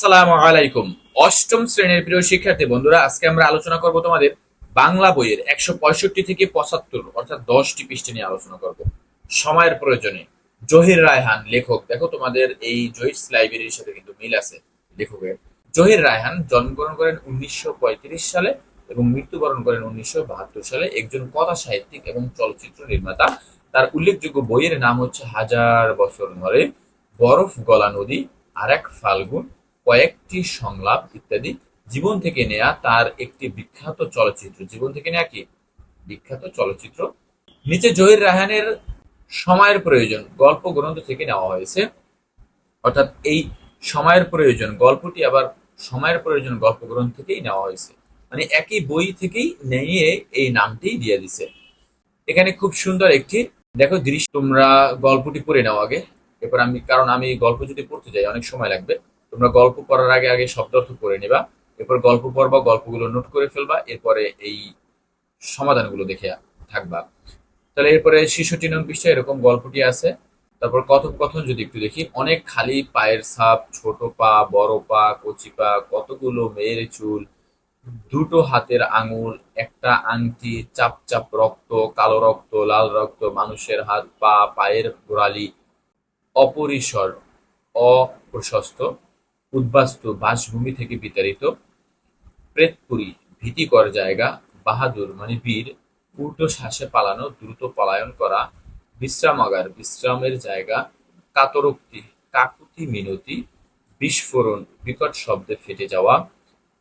আসসালামু আলাইকুম। অষ্টম শ্রেণির প্রিয় শিক্ষার্থী, বন্ধুরা, আজকে আমরা আলোচনা করব তোমাদের বাংলা বইয়ের একশো পঁয়ষট্টি থেকে পঁচাত্তর, অর্থাৎ দশটি পৃষ্ঠে নিয়ে আলোচনা করব। সময়ের প্রয়োজনে। জহির রায়হান, লেখক। দেখো তোমাদের এই জহিরস লাইব্রেরির সাথে কিন্তু মিল আছে লেখকের। জহির রায়হান জন্মগ্রহণ করেন উনিশশো পঁয়ত্রিশ সালে এবং মৃত্যুবরণ করেন উনিশশো বাহাত্তর সালে একজন কথা সাহিত্যিক এবং চলচ্চিত্র নির্মাতা। তার উল্লেখযোগ্য বইয়ের নাম হচ্ছে হাজার বছর ধরে বরফ গলা নদী আর এক ফাল্গুন কয়েকটি সংলাপ ইত্যাদি। জীবন থেকে নেয়া তার একটি বিখ্যাত চলচ্চিত্র। জীবন থেকে নেয়া কি? বিখ্যাত চলচ্চিত্র। নিচে জহির রায়হানের সময়ের প্রয়োজন, গল্প গ্রন্থ থেকে নেওয়া হয়েছে। অর্থাৎ এই সময়ের প্রয়োজন, গল্পটি আবার সময়ের প্রয়োজন, গল্প গ্রন্থ থেকেই নেওয়া হয়েছে। মানে একই বই থেকেই নিয়ে এই নামটি দিয়ে দিছে। এখানে খুব সুন্দর একটি, দেখো দৃশ্য, তোমরা গল্পটি পড়ে নাও আগে। এরপর আমি, কারণ আমি গল্প যদি পড়তে যাই, অনেক সময় লাগবে। তোমরা গল্প পড়ার আগে আগে শব্দার্থ পড়ে নিবা, এরপর গল্প পড়বা, গল্পগুলো নোট করে ফেলবা, এরপরে এই সমাধানগুলো দেখে থাকবা। তাহলে এরপরে শিশুটি নং পৃষ্ঠায় এরকম গল্পটি আছে। তারপর কথোপকথন যদি একটু দেখি, অনেক খালি পায়ের ছাপ, ছোট পা, বড় পা, কচি পা, কতগুলো মেয়ের চুল, দুটো হাতের আঙুল, একটা আংটি, চাপ চাপ রক্ত, কালো রক্ত, লাল রক্ত, মানুষের হাত, পা, পায়ের গোড়ালি, অপরিসর, অপ্রশস্ত। উদ্বাস্তু বাসভূমি থেকে বিতাড়িত প্রেতপুরী ভীতিকর জায়গা, বাহাদুর মানে বীর, উল্টো শ্বাসে পালানো, দ্রুত পলায়ন করা বিশ্রামাগার বিশ্রামের জায়গা, কাতরোক্তি, কাকুতি মিনতি, বিস্ফোরণ, বিকট শব্দে ফেটে যাওয়া,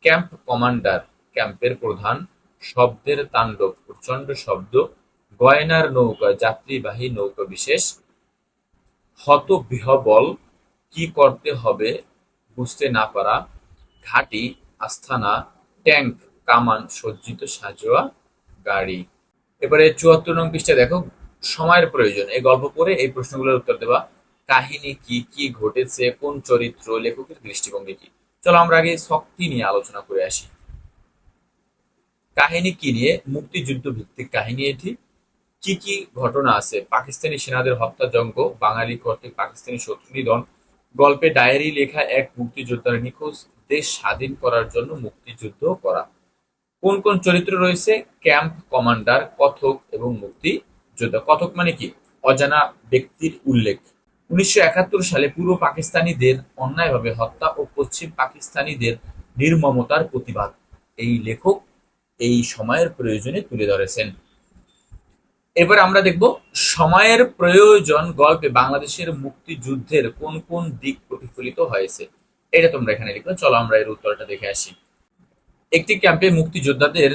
ক্যাম্প কমান্ডার, ক্যাম্পের প্রধান, শব্দের তাণ্ডব, প্রচণ্ড শব্দ, গয়নার নৌকা, যাত্রীবাহী নৌকা বিশেষ, হতবিহবল, কি করতে হবে বুঝতে না পারা, ঘাঁটি আস্থানা ট্যাঙ্ক, কামান, সজ্জিত সাজোয়া, গাড়ি। এবারে চুয়াত্তর নং পৃষ্ঠা দেখো, সময়ের প্রয়োজন। এই গল্প পড়ে এই প্রশ্নগুলোর উত্তর দেবা। কাহিনী কি কি ঘটেছে, কোন চরিত্র, লেখকের দৃষ্টিভঙ্গি কি? চলো আমরা আগে শক্তি নিয়ে আলোচনা করে আসি। কাহিনী কি নিয়ে? মুক্তিযুদ্ধ ভিত্তিক কাহিনী এটি। কি কি ঘটনা আছে? পাকিস্তানি সেনাদের হত্যাযজ্ঞ বাঙালি কর্তৃক পাকিস্তানি শত্রু নিধন গল্পে ডায়েরি লেখা এক মুক্তিযোদ্ধার নিখোঁজ দেশ স্বাধীন করার জন্য মুক্তিযুদ্ধ করা। কোন কোন চরিত্র রয়েছে? ক্যাম্প কমান্ডার, কথক এবং মুক্তি যোদ্ধা কথক মানে কি? অজানা ব্যক্তির উল্লেখ। উনিশশো একাত্তর সালে পূর্ব পাকিস্তানিদের অন্যায়ভাবে হত্যা ও পশ্চিম পাকিস্তানিদের নির্মমতার প্রতিবাদ। এই লেখক এই সময়ের প্রয়োজনে তুলে ধরেছেন। এবার আমরা দেখব সময়ের প্রয়োজন গল্পে বাংলাদেশের মুক্তিযুদ্ধের কোন কোন দিক প্রতিফলিত হয়েছে। এটা তোমরা এখানে লিখো। চলো আমরা এর উত্তরটা দেখে আসি। একটি ক্যাম্পে মুক্তিযোদ্ধাদের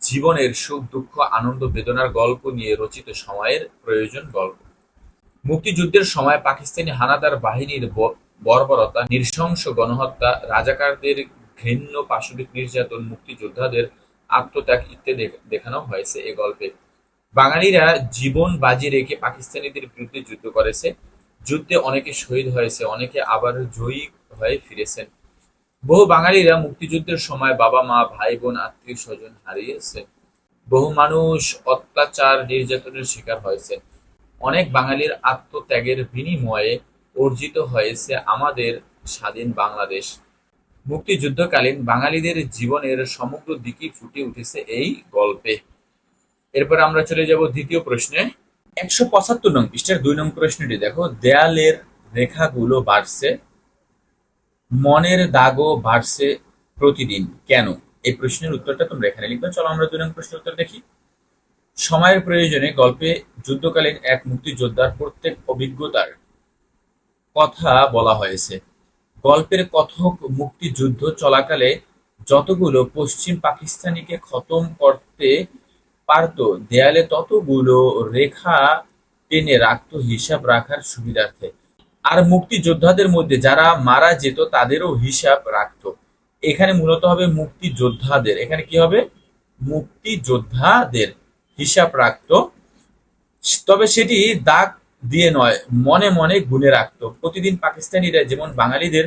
জীবনের সুখ, দুঃখ, আনন্দ, বেদনার গল্প নিয়ে রচিত সময়ের প্রয়োজন গল্প। মুক্তিযুদ্ধের সময় পাকিস্তানি হানাদার বাহিনীর বর্বরতা, নৃশংস গণহত্যা, রাজাকারদের ঘৃণ্য, পাশবিক নির্যাতন, মুক্তিযোদ্ধাদের আত্মত্যাগ ইত্যাদি দেখানো হয়েছে এ গল্পে। বাঙালিরা জীবন বাজি রেখে পাকিস্তানিদের বিরুদ্ধে যুদ্ধ করেছে। যুদ্ধে অনেকে শহীদ হয়েছে, অনেকে আবার জয়ী হয়ে ফিরেছেন। বহু বাঙালিরা মুক্তিযুদ্ধের সময় বাবা, মা, ভাই, বোন, আত্মীয় স্বজন হারিয়েছে বহু মানুষ অত্যাচার, নির্যাতনের শিকার হয়েছে। অনেক বাঙালির আত্মত্যাগের বিনিময়ে অর্জিত হয়েছে আমাদের স্বাধীন বাংলাদেশ। মুক্তিযুদ্ধকালীন বাঙালিদের জীবনের সমগ্র দিকই ফুটে উঠেছে এই গল্পে। এরপর আমরা চলে যাব দ্বিতীয় প্রশ্নে। একশো পঁচাত্তর নং পৃষ্ঠার দুই নং প্রশ্নটি দেখো। দেয়ালের রেখাগুলো বাড়ছে, মনের দাগও বাড়ছে প্রতিদিন। কেন? এই প্রশ্নের উত্তরটা তোমরা এখানে লিখবে। চলো আমরা দুই নং প্রশ্নের উত্তর দেখি। সময়ের প্রয়োজনে গল্পে যুদ্ধকালীন এক মুক্তিযোদ্ধার প্রত্যেক অভিজ্ঞতার কথা বলা হয়েছে। গল্পের কথক মুক্তিযুদ্ধ চলাকালে যতগুলো পশ্চিম পাকিস্তানিকে খতম করতে পারত। দেয়ালে ততগুলো রেখা টেনে রাখত, হিসাব রাখার সুবিধার্থে। আর মুক্তিযোদ্ধাদের মধ্যে যারা মারা যেত, তাদেরও হিসাব রাখত। এখানে মূলত হবে মুক্তিযোদ্ধাদের। এখানে কি হবে? মুক্তিযোদ্ধাদের হিসাব রাখত। তবে সেটি দাগ দিয়ে নয়, মনে মনে গুনে রাখত। প্রতিদিন পাকিস্তানিরা যেমন বাঙালিদের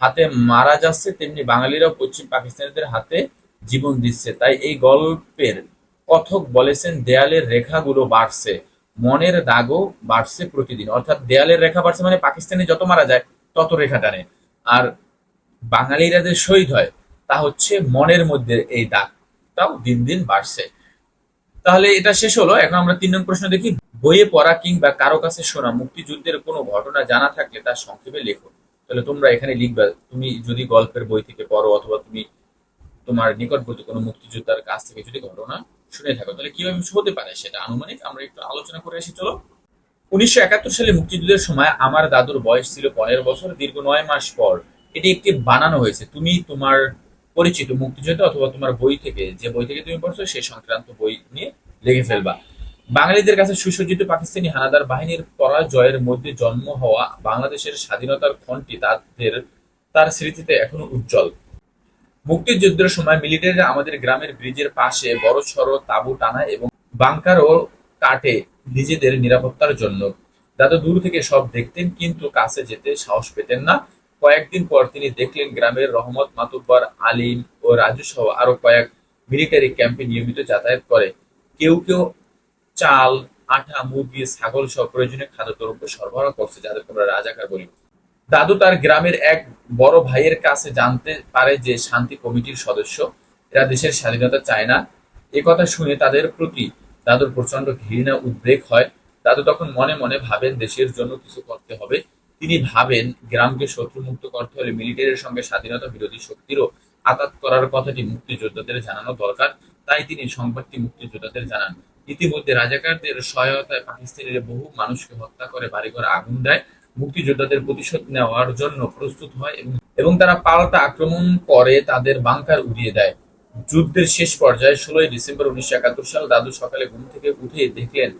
হাতে মারা যাচ্ছে, তেমনি বাঙালিরাও পশ্চিম পাকিস্তানিদের হাতে জীবন দিচ্ছে। তাই এই গল্পের কথক বলেছেন, দেয়ালের রেখাগুলো বাড়ছে, মনের দাগও বাড়ছে প্রতিদিন। অর্থাৎ দেয়ালের রেখা বাড়ছে মানে পাকিস্তানে যত মারা যায়, তত রেখা টানে। আর বাঙালিরা যে শহীদ হয়, তা হচ্ছে মনের মধ্যে এই দাগটাও দিন দিন বাড়ছে। তাহলে এটা শেষ হলো। এখন আমরা তিন নম্বর প্রশ্ন দেখি। বইয়ে পড়া কিংবা কারও কাছে শোনা মুক্তিযুদ্ধের কোনো ঘটনা জানা থাকলে তার সংক্ষেপে লেখো। তাহলে তোমরা এখানে লিখবে, তুমি যদি গল্পের বই থেকে পড়ো অথবা তুমি তোমার নিকটবর্তী কোনো মুক্তিযোদ্ধার কাছ থেকে যদি ঘটনা শুনে থাকো, তাহলে কীভাবে হতে পারে সেটা আনুমানিক আমরা একটু আলোচনা করে আসি, চলো। উনিশশো একাত্তর সালে মুক্তিযুদ্ধের সময় আমার দাদুর বয়স ছিল পনেরো বছর, দীর্ঘ নয় মাস পর এটি একটি বানানো হয়েছে। তুমি তোমার পরিচিত মুক্তিযোদ্ধা অথবা তোমার বই থেকে, যে বই থেকে তুমি পড়ছো সেই সংক্রান্ত বই নিয়ে লিখে ফেলবা। বাঙালিদের কাছে সুসজ্জিত পাকিস্তানি হানাদার বাহিনীর পরাজয়ের মধ্যে জন্ম হওয়া বাংলাদেশের স্বাধীনতার ক্ষণটি তাদের, তার স্মৃতিতে এখনও উজ্জ্বল। মুক্তিযুদ্ধের সময় মিলিটারিরা আমাদের গ্রামের ব্রিজের পাশে বড় সড়ো তাঁবু টানা এবং বাংকারও কাটে নিজেদের নিরাপত্তার জন্য। দাদা দূর থেকে সব দেখতেন, কিন্তু কাছে যেতে সাহস পেতেন না। কয়েকদিন পর তিনি দেখলেন গ্রামের রহমত মাতুব্বর, আলিম ও রাজু সহ আরও কয়েক মিলিটারি ক্যাম্পে নিয়মিত যাতায়াত করে। কেউ কেউ চাল আটা মুরগি, ছাগল সহ প্রয়োজনীয় খাদ্য খাদ্যদ্রব্য সরবরাহ করছে যাদেরকে আমরা রাজাকার বলি। দাদু তার গ্রামের এক বড় ভাইয়ের কাছে জানতে পারে যে শান্তি কমিটির সদস্য। এরা দেশের স্বাধীনতা চায় না। এ কথা শুনে তাদের প্রতি দাদুর প্রচণ্ড ঘৃণা, উদ্বেগ হয়। দাদু তখন মনে মনে ভাবেন, দেশের জন্য কিছু করতে হবে। তিনি ভাবেন, গ্রামকে শত্রুমুক্ত করতে হলে মিলিটারির সঙ্গে স্বাধীনতা বিরোধী শক্তিরও আঘাত করার কথাটি মুক্তিযোদ্ধাদের জানানো দরকার। তাই তিনি সংবাদটি মুক্তিযোদ্ধাদের জানান। ইতিমধ্যে রাজাকারদের সহায়তায় পাকিস্তানিরা বহু মানুষকে হত্যা করে বাড়িঘর আগুন দেয়। মুক্তিযোদ্ধাদের প্রতিশোধ নেওয়ার জন্য প্রস্তুত হয় এবং তারা পাল্টা আক্রমণ করে তাদের বাংকার উড়িয়ে দেয়। যুদ্ধের শেষ পর্যায়ে ষোলোই ডিসেম্বর উনিশশো একাত্তর সাল দাদু সকালে ঘুম থেকে উঠে দেখলেন,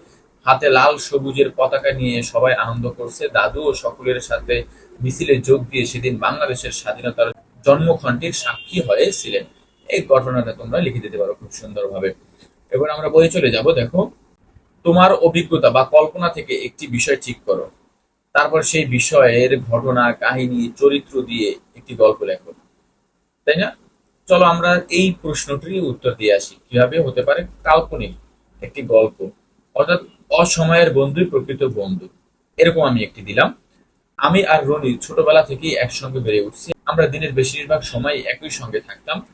হাতে লাল সবুজের পতাকা নিয়ে সবাই আনন্দ করছে। দাদু ও সকলের সাথে মিছিলে যোগ দিয়ে সেদিন বাংলাদেশের স্বাধীনতার জন্মখণ্ডের সাক্ষী হয়েছিলেন এই ঘটনাটা তোমরা লিখে দিতে পারো খুব সুন্দরভাবে। এবার আমরা বই চলে যাব, দেখো। তোমার অভিজ্ঞতা বা কল্পনা থেকে একটি বিষয় ঠিক করো। তারপর সেই বিষয়ের ঘটনা, কাহিনী, চরিত্র দিয়ে একটি গল্প লেখো। তাই না? চলো আমরা এই প্রশ্নটির উত্তর দিয়ে আসি। কীভাবে হতে পারে? কাল্পনিক একটি গল্প, অর্থাৎ অসময়ের বন্ধুই প্রকৃত বন্ধু। এরকম আমি একটি দিলাম। আমি আর রনি ছোটবেলা থেকেই একসঙ্গে বেড়ে উঠছি। আমরা দিনের বেশিরভাগ সময় একই সঙ্গে থাকতাম।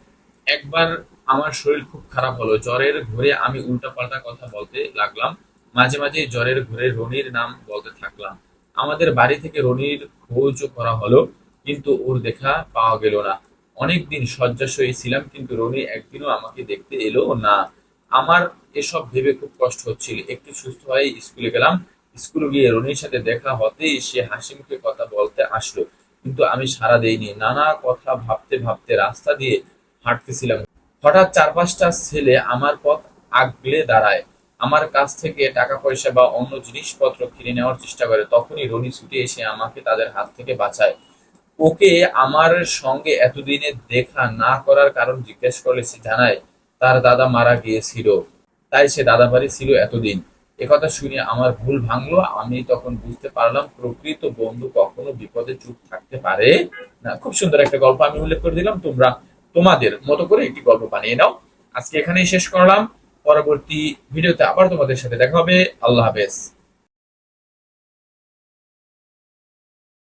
একবার আমার শরীর খুব খারাপ হলো। জ্বরের ঘুরে আমি উল্টাপাল্টা কথা বলতে লাগলাম। মাঝে মাঝে জ্বরের ঘুরে রনির নাম বলতে আমাদের বাড়ি থেকে রনির খোঁজ করা হলো, কিন্তু ওর দেখা পাওয়া গেল না। অনেক দিন শয্যাশয়ী ছিলাম, কিন্তু রনি একদিনও আমাকে দেখতে এলো না। আমার এসব ভেবে খুব কষ্ট হচ্ছিল। একটু সুস্থ হয়ে স্কুলে গেলাম। স্কুলে গিয়ে রনির সাথে দেখা হতেই সে হাসি মুখে কথা বলতে আসলো, কিন্তু আমি সাড়া দেইনি। নানা কথা ভাবতে ভাবতে রাস্তা দিয়ে হাঁটতেছিলাম। হঠাৎ চার পাঁচটা ছেলে আমার পথ আগলে দাঁড়ায়। আমার কাছ থেকে টাকা পয়সা বা অন্য জিনিসপত্র কিনে নেওয়ার চেষ্টা করে, তখনই রনি ছুটে এসে আমাকে তাদের হাত থেকে বাঁচায়। ওকে আমার সঙ্গে এতদিনে দেখা না করার কারণ জিজ্ঞেস করলে সে জানায়, তার দাদা মারা গিয়েছিল। তাই সে দাদা বাড়ি ছিল এতদিন। একথা শুনে আমার ভুল ভাঙলো। আমি তখন বুঝতে পারলাম, প্রকৃত বন্ধু কখনো বিপদে চুপ থাকতে পারে না। খুব সুন্দর একটা গল্প আমি উল্লেখ করে দিলাম। তোমরা তোমাদের মতো করে একটি গল্প বানিয়ে নাও। আজকে এখানেই শেষ করলাম। পরবর্তী ভিডিওতে আবার তোমাদের সাথে দেখা হবে। আল্লাহ হাফেজ।